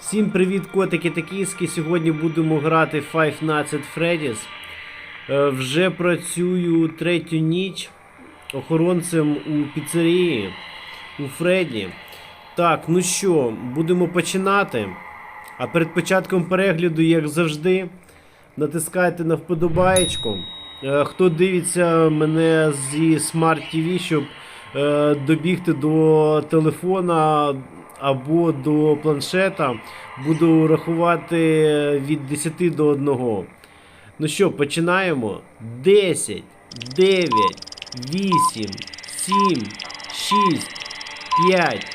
Всім привіт, котики та кіски. Сьогодні будемо грати Five Nights at Freddy's. Е, Вже працюю третю ніч охоронцем у піцерії у Фредді. Так, ну що, будемо починати. А перед початком перегляду, як завжди, натискайте на вподобаєчку. Е, Хто дивиться мене зі Smart TV, щоб е, добігти до телефона або до планшета, буду рахувати від 10 до 1. Ну що, починаємо? 10, 9, 8, 7, 6, 5,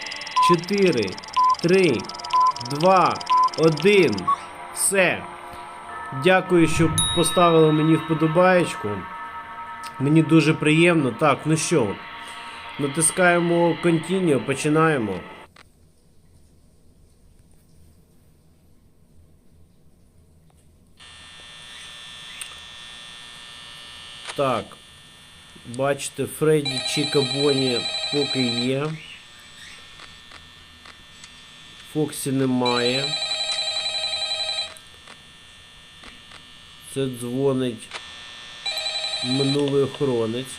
4, 3, 2, 1. Все. Дякую, що поставили мені вподобаєчку. Мені дуже приємно. Так, ну що, натискаємо Continue, починаємо. Так. Бачите, Фредді Чікабоні поки є. Фоксі немає. Це дзвонить минулий охоронець.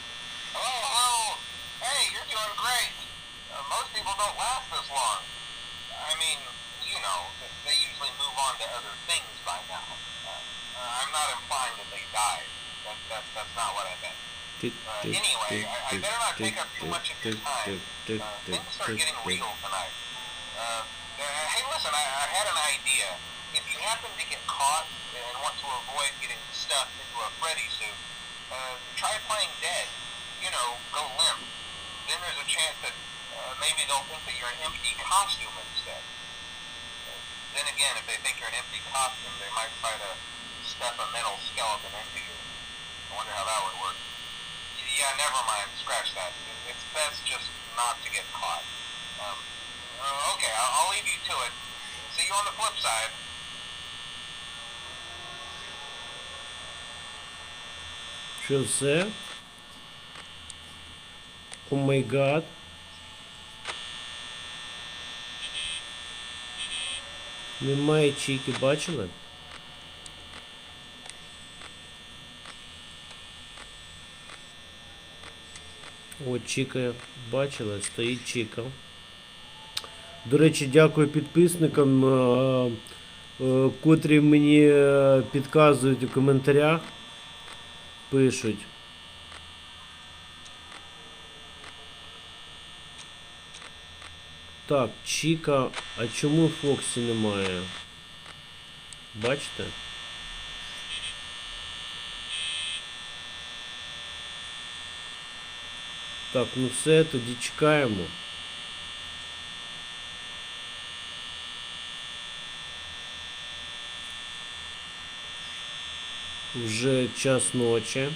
Time. Uh, things are getting real tonight. Uh, hey, listen, I, I had an idea. If you happen to get caught and want to avoid getting stuffed into a Freddy suit, uh, try playing dead. You know, go limp. Then there's a chance that uh, maybe they'll think that you're an empty costume instead. Then again, if they think you're an empty costume, they might try to stuff a metal skeleton into you. I wonder how that would work. Yeah, never mind. Scratch that. It's best just not to get caught. Um, uh, okay, I'll, I'll leave you to it. See you on the flip side. Що все? О май гад. Немає чіки, бачили? От Чіка бачила, стоїть Чіка. До речі, дякую підписникам, е, е, котрі мені е, підказують у коментарях пишуть. Так, Чіка, а чому Фоксі немає? Бачите? Так, ну все, тоді чекаємо. Вже час ночі.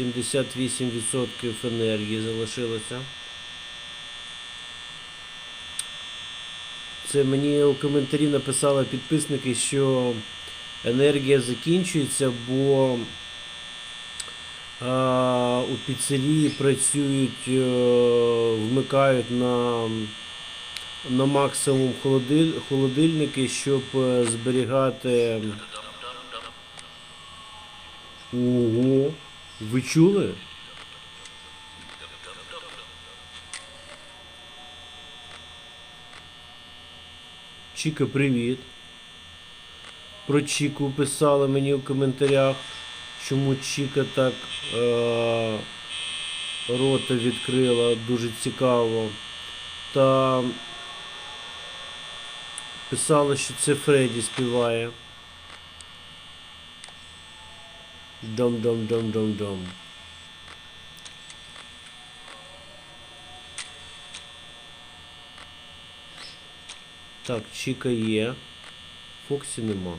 78% енергії залишилося. Це мені у коментарі написали підписники, що енергія закінчується, бо у піцерії працюють, е, вмикають на, на максимум холодильники, щоб е, зберігати. Ого, ви чули? Чіка, привіт. Про Чіку писали мені в коментарях, чому Чіка так е- рота відкрила, дуже цікаво. Та писали, що це Фредді співає. Дом-дом-дом-дом-дом. Так, Чіка є. Фоксі нема.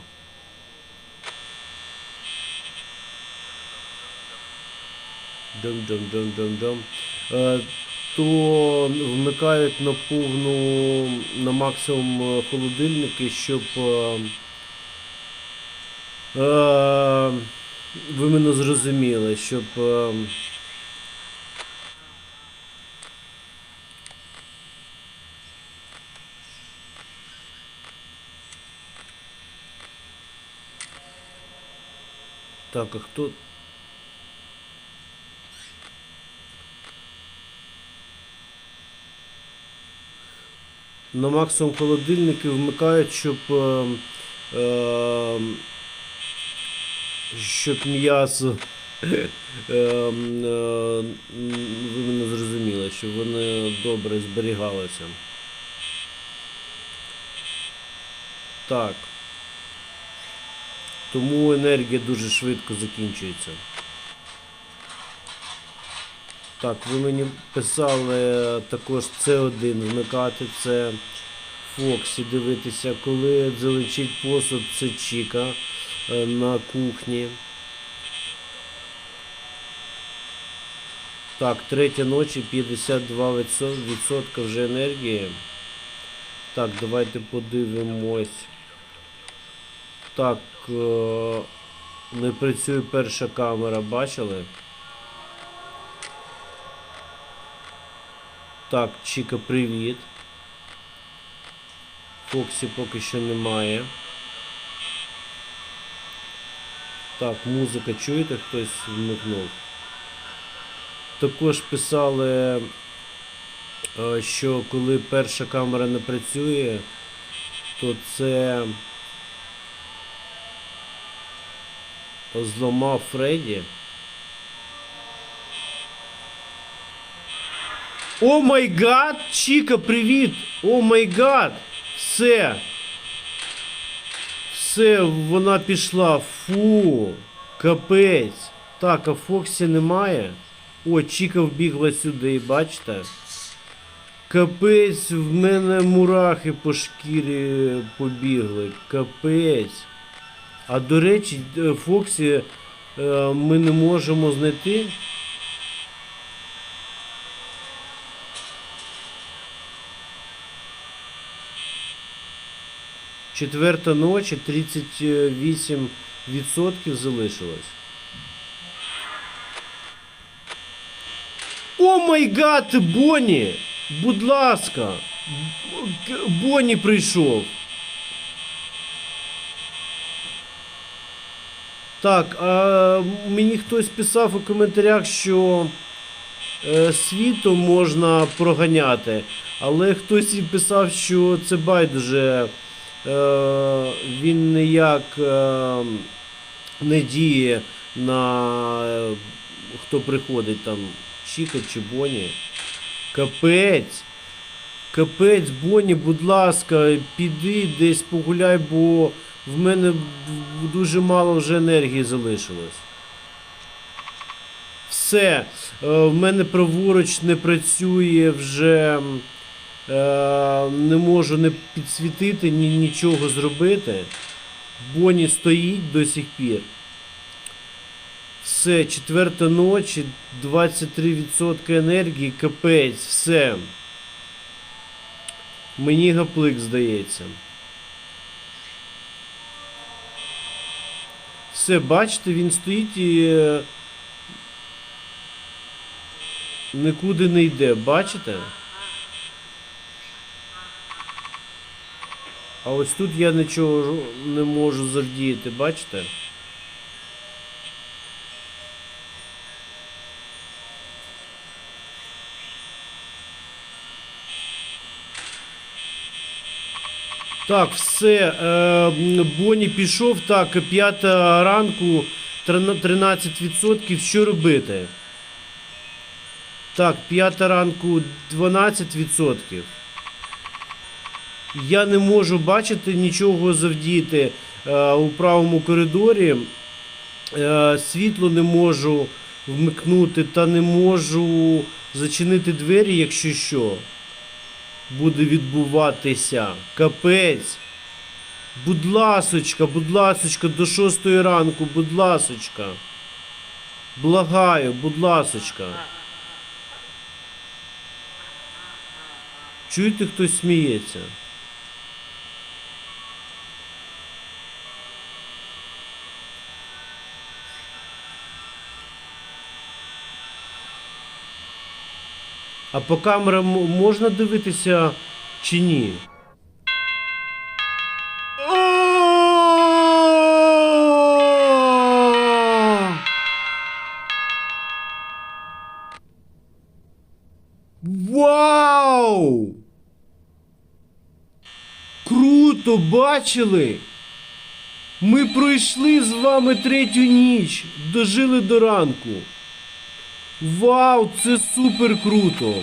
Дум-дам-дам-дам-дам. Е, то вмикають на повну, на максимум е, холодильники, щоб е, ви мене зрозуміли, щоб. Так, а хто На максимум холодильники вмикають, щоб. Е, е, щоб м'ясо. Е, е, ви мене зрозуміли, щоб вони добре зберігалися. Так. Тому енергія дуже швидко закінчується. Так, ви мені писали також С1 вмикати, це Фоксі дивитися, коли залечить посуд, це Чіка е, на кухні. Так, третя ночі 52% вже енергії. Так, давайте подивимось. Так, е, не працює перша камера, бачили? Так, Чіка, привіт. Фоксі поки що немає. Так, музика чуєте, хтось вмикнув. Також писали, е, що коли перша камера не працює, то це зламав Фредді. О май гад! Чіка, привіт! О май гад! Все! Все, вона пішла. Фу! Капець! Так, а Фоксі немає. О, Чіка вбігла сюди, бачите? Капець, в мене мурахи по шкірі побігли. Капець. А до речі, е, Фоксі е, ми не можемо знайти. Четверта ночі 38% залишилось. О май гад, Бонні! Будь ласка! Бонні прийшов. Так, а мені хтось писав у коментарях, що е, світу можна проганяти, але хтось і писав, що це байдуже. Е, він ніяк е, не діє на е, хто приходить там, Чіка чи Боні. Капець. Капець, Боні, будь ласка, піди десь погуляй, бо в мене дуже мало вже енергії залишилось. Все. В мене праворуч не працює вже. Е, не можу не підсвітити, ні нічого зробити. Боні стоїть до сих пір. Все, четверта ночі, 23% енергії, капець, все. Мені гаплик здається. Все, бачите, він стоїть і е, нікуди не йде, бачите? А ось тут я нічого не можу завдіяти, бачите? Так, все. Е, Боні пішов, так, п'ята ранку, 13%. Що робити? Так, п'ята ранку 12%. Я не можу бачити нічого завдіти е, у правому коридорі. Е, світло не можу вмикнути та не можу зачинити двері, якщо що. Буде відбуватися. Капець. Будь ласочка, будь ласочка, до шостої ранку, будь ласочка. Благаю, будь ласочка. Чуєте, хтось сміється? А по камерам можна дивитися чи ні? Вау! Круто бачили! Ми пройшли з вами третю ніч, дожили до ранку. Вау, це супер круто.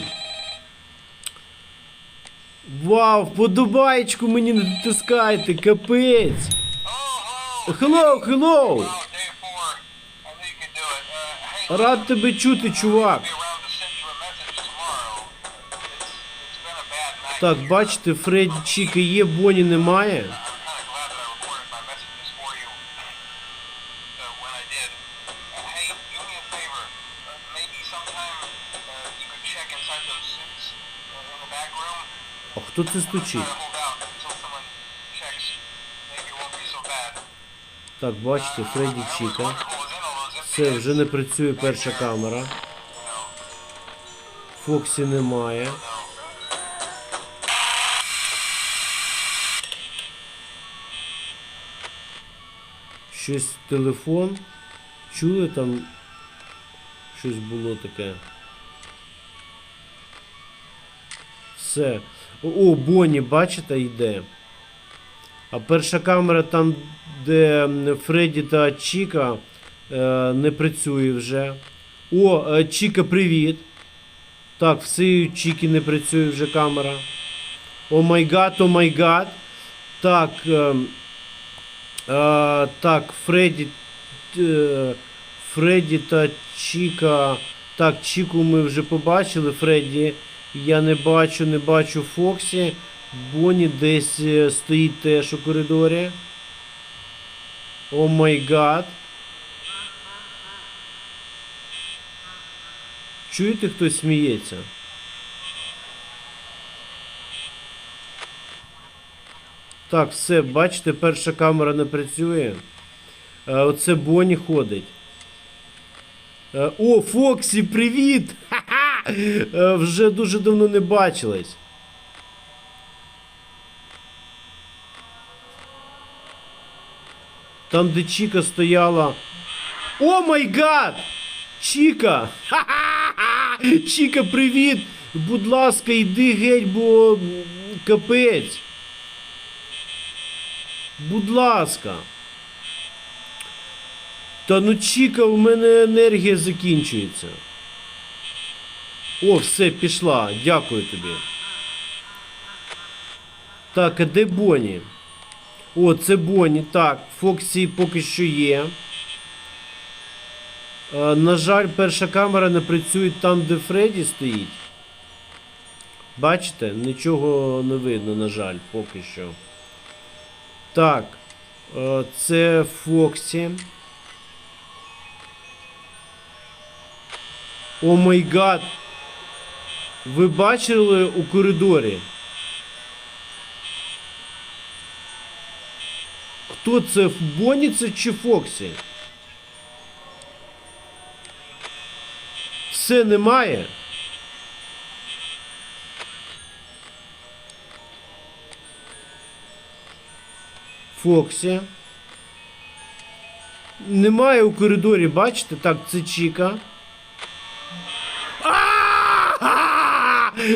Вау, вподобаєчку мені не натискайте, капець. Oh, oh. Uh, hey, Рад тебе чути, чувак. Так, бачите, Фредді Чіка є, Бонні немає. Be so bad. Так, бачите, Фредді Чіка. Все, вже не працює перша камера. Фоксі немає. Щось телефон. Чули там? Щось було таке. Все. О, Бонні, бачите, йде. А перша камера там, де Фредді та Чіка, е, не працює вже. О, е, Чіка, привіт. Так, все Чіки не працює вже камера. О май гад, о май гад. Так. ем, Е, так, Фредді. е, Фредді та Чіка. Так, Чіку ми вже побачили. Фредді. Я не бачу, не бачу Фоксі. Бонні десь е, стоїть теж у коридорі. О май гад. Чуєте, хтось сміється? Так, все, бачите, перша камера не працює. Е, оце Бонні ходить. Е, о, Фоксі, привіт! Е, вже дуже давно не бачились. Там, де Чіка стояла. О май гад! Чіка! Ха-ха-ха! Чіка, привіт! Будь ласка, йди геть, бо капець. Будь ласка. Та ну Чіка, у мене енергія закінчується. О, все, пішла. Дякую тобі. Так, а де Бонні? О, це Бонні. Так, Фоксі поки що є. Е, на жаль, перша камера не працює там, де Фредді стоїть. Бачите? Нічого не видно, на жаль, поки що. Так. е, Це Фоксі. О май гад. Ви бачили у коридорі? Хто це? Бонні це чи Фоксі? Все немає. Фоксі. Немає у коридорі, бачите? Так, це Чіка. А!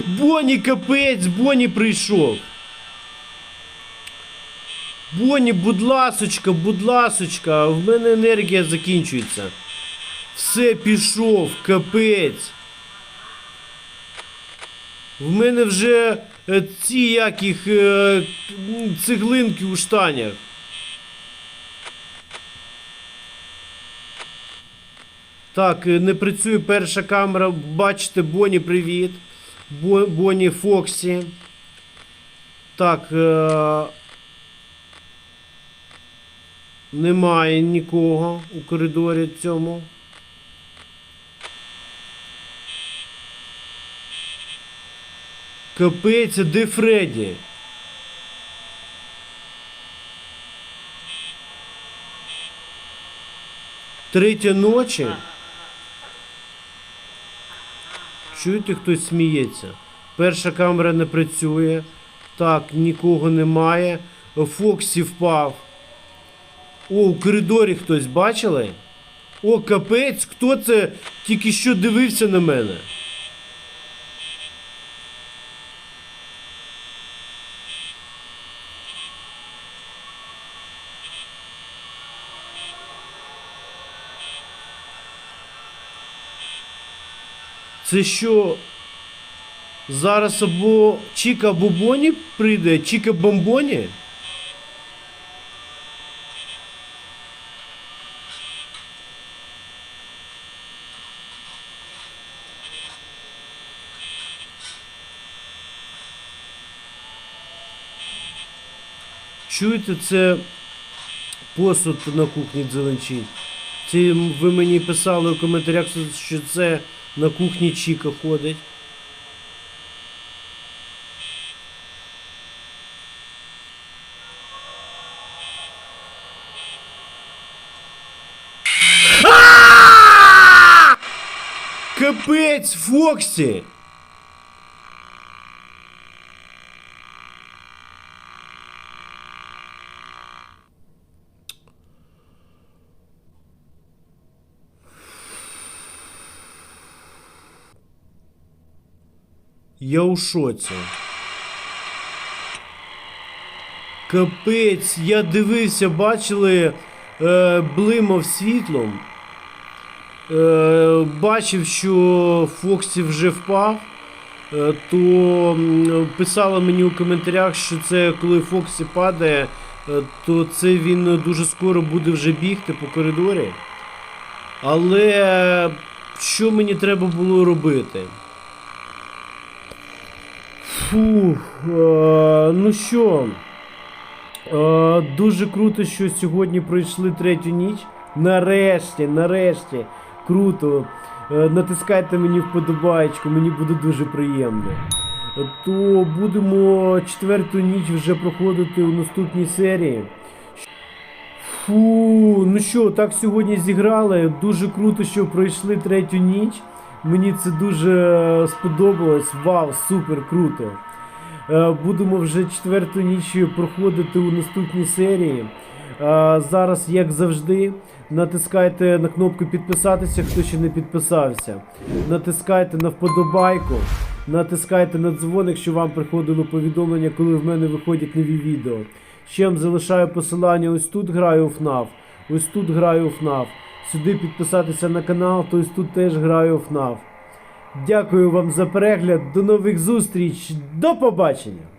Бонні капець, Бонні прийшов. Бонні, будь ласочка, будь ласочка, в мене енергія закінчується. Все пішов, капець. В мене вже е, ці яких е, цеглинки у штанях. Так, е, не працює перша камера. Бачите, Бонні, привіт. Бо, Бонні Фоксі. Так. Е, немає нікого у коридорі цьому. Капець, де Фредді? Третя ночі. Чуєте, хтось сміється? Перша камера не працює. Так, нікого немає. Фоксі впав. О, у коридорі хтось бачили? О, капець, хто це тільки що дивився на мене? Це що? Зараз або Чіка Бобоні прийде, Чіка Бомбоні? Чуєте, це посуд на кухні дзеленчить. Це ви мені писали у коментарях, що це на кухні Чіка ходить. Капець, Фоксі! Я у шоці. Капець, я дивився, бачили, е, блимав світлом. Е, бачив, що Фоксі вже впав. Е, то писала мені у коментарях, що це коли Фоксі падає, е, то це він дуже скоро буде вже бігти по коридорі. Але що мені треба було робити? Фух, е, ну що, е, дуже круто, що сьогодні пройшли третю ніч. Нарешті, нарешті, круто. Е, натискайте мені вподобайку, мені буде дуже приємно. То будемо четверту ніч вже проходити у наступній серії. Фу, ну що, так сьогодні зіграли. Дуже круто, що пройшли третю ніч. Мені це дуже сподобалось. Вау, супер круто. Е, Будемо вже четверту ніч проходити у наступній серії. Е, Зараз, як завжди, натискайте на кнопку підписатися, хто ще не підписався. Натискайте на вподобайку, натискайте на дзвоник, щоб вам приходило повідомлення, коли в мене виходять нові відео. Ще вам залишаю посилання ось тут граю в FNAF, ось тут граю в FNAF. Сюди підписатися на канал, то ось тут теж граю в FNAF. Дякую вам за перегляд, до нових зустріч, до побачення!